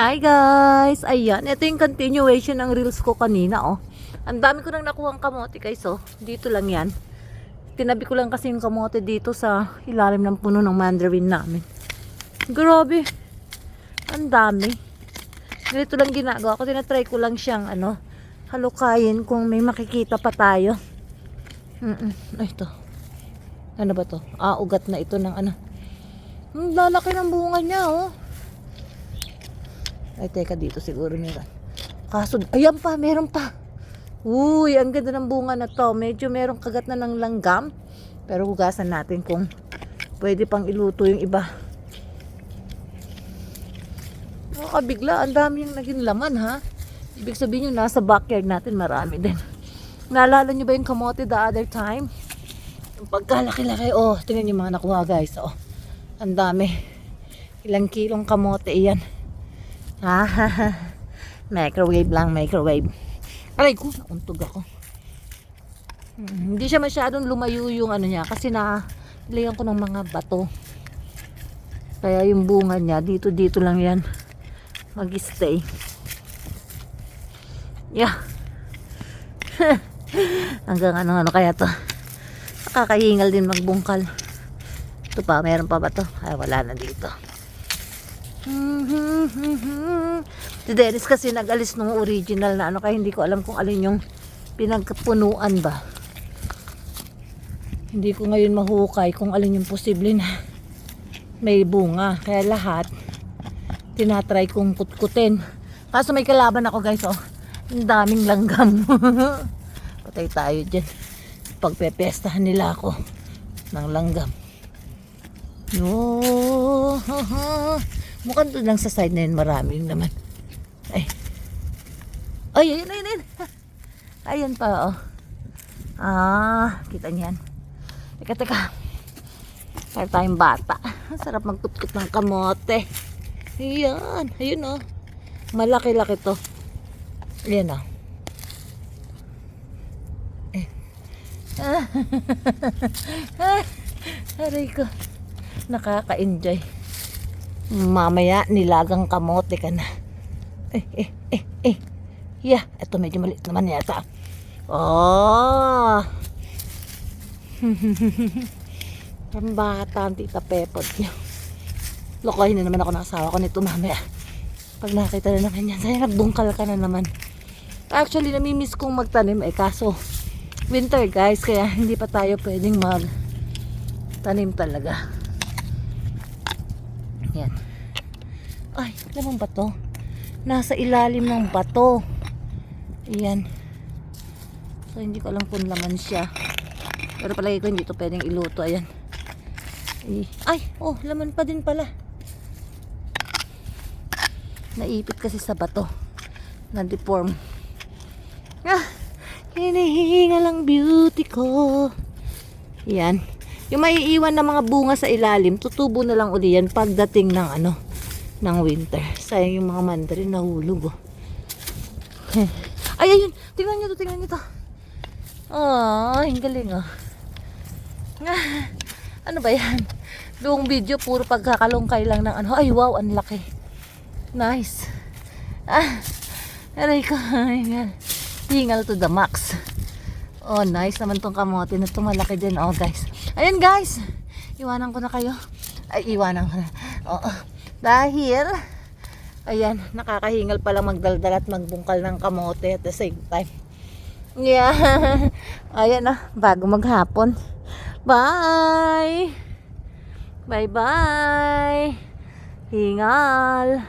Hi guys! Ayan, ito yung continuation ng reels ko kanina oh. Ang dami ko nang nakuha kamote guys oh. Dito lang yan. Tinabi ko lang kasi yung kamote dito sa ilalim ng puno ng mandarin namin. Grabe! Ang dami. Ganito lang ginagawa ko. Tinatry ko lang siyang ano, halukayin kung may makikita pa tayo. Mm Ay, ito. Ano ba to? Ah, ugat na ito ng ano. Ang lalaki ng bunga niya oh. Ay, teka, dito siguro meron. Kaso, ayan pa, meron pa. Uy, ang ganda ng bunga na to. Medyo merong kagat na ng langgam. Pero hugasan natin kung pwede pang iluto yung iba. Nakakabigla, ang dami yung naging laman ha. Ibig sabihin yung nasa backyard natin marami din. Naalala nyo ba yung kamote the other time? Yung pagkalaki-laki, oh, tingnan yung mga nakuha guys, oh. Ang dami. Ilang kilong kamote iyan. Ah, microwave lang, microwave. Aray ko, nauntog ako. Hmm, hindi siya masyadong lumayo yung ano niya kasi na nilihan ko ng mga bato. Kaya yung bunga niya, dito dito lang yan mag-stay. Yeah. Hanggang ano ano kaya to. Nakakahingal din magbungkal. Ito pa, meron pa ba to? Ay, wala na dito. Si Dennis kasi nag-alis nung original na ano kaya hindi ko alam kung alin yung pinagpunuan ba. Hindi ko ngayon mahukay kung alin yung posible na may bunga. Kaya lahat tinatry kong kutkutin. Kaso may kalaban ako guys oh. Ang daming langgam. Patay tayo dyan. Pagpepestahan nila ako ng langgam. No. Mukhang doon lang sa side na yun marami naman. Ay. Ay, ayun, ayun, ayun. Ayun pa, oh. Ah, kita niyan. Teka, teka. Kaya tayong bata. Sarap magtutkot ng kamote. Ayan, ayun, oh. Malaki-laki to. Ayan, oh. Eh. Ah. Aray ko. Nakaka-enjoy. Mamaya nilagang kamote ka na. Eh, eh, eh, eh. Yeah, ito medyo maliit naman yata. Oh. Ang bata ang tita Pepot niyo. Lokohin na naman ako ng asawa ko nito mamaya. Pag nakita na naman yan, sayang nagbungkal ka na naman. Actually, namimiss kong magtanim eh, kaso winter guys, kaya hindi pa tayo pwedeng mag tanim talaga. Yan. Ay, lamang bato. Nasa ilalim ng bato. Ayan. So, hindi ko alam kung laman siya. Pero palagi ko hindi to pwedeng iluto. Ayan. Ay, ay, oh, laman pa din pala. Naipit kasi sa bato. Na-deform. Ah, hinihinga lang beauty ko. Yan. Yung maiiwan na mga bunga sa ilalim, tutubo na lang uli yan pagdating ng ano, ng winter. Sayang yung mga mandarin nahulog oh. Ay, ayun. Tingnan nyo to, tingnan nyo to. Oh, ang galing oh. Ano ba yan? Buong video, puro pagkakalungkay lang ng ano. Ay, wow, ang laki. Nice. Ah, aray ko. Hingal. Hingal to the max. Oh, nice naman tong kamote na tumalaki din. Oh, guys. Ayun, guys. Iwanan ko na kayo. Ay, iwanan ko na. Oo. Dahil, ayan, nakakahingal pala magdaldal at magbungkal ng kamote at the same time. Yeah. Ayan na, bago maghapon. Bye! Bye-bye! Hingal!